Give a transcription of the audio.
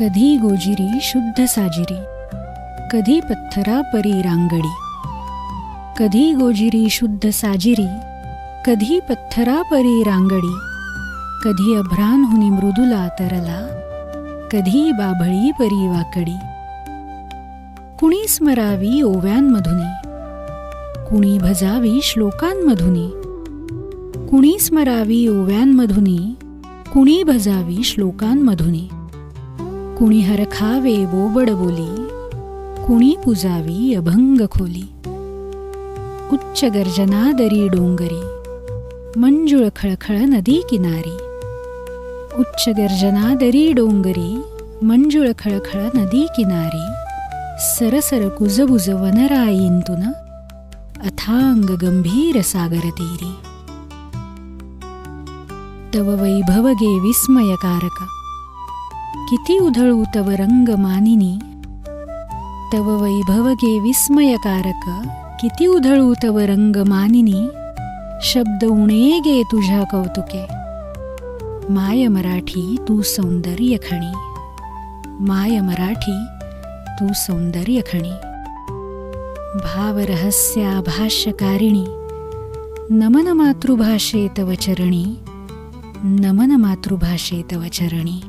कधी गोजिरी शुद्ध साजिरी. कधी पत्थरा परी रांगडी. कधी गोजिरी शुद्ध साजिरी. कधी पत्थरा परी रांगडी. कधी अभ्रान हुनी मृदुला तरला. कधी बाभळी परी वाकडी. कुणी स्मरावी ओव्यांमधुनी कुणी भजावी श्लोकांमधुनी कुणी स्मरावी ओव्यांमधुनी कुणी भजावी श्लोकांमधुनी कुणी हरखावे बोबड बोली कुणी पुजावी अभंग खोली. उच्च गर्जना दरी डोंगरी मंजुळ खळखळ नदी किनारी. उच्च गर्जना दरी डोंगरी मंजुळ खळखळ नदी किनारी. सरसर कुजबुज वनराईंतुन अथांग गंभीर सागर तीरी. तव वैभव गे विस्मयकारक किती उधळू तव रंग मानिनी? तव वैभव गे विस्मयकारक किती उधळू तव रंग मानिनी? शब्द उणे गे तुझ्या कौतुके. माय मराठी तू सौंदर्य खणी. माय मराठी तू सौंदर्य खणी. भावरहस्या भाष्यकारिणी नमन मातृभाषे तव चरणी. नमन मातृभाषे तव चरणी.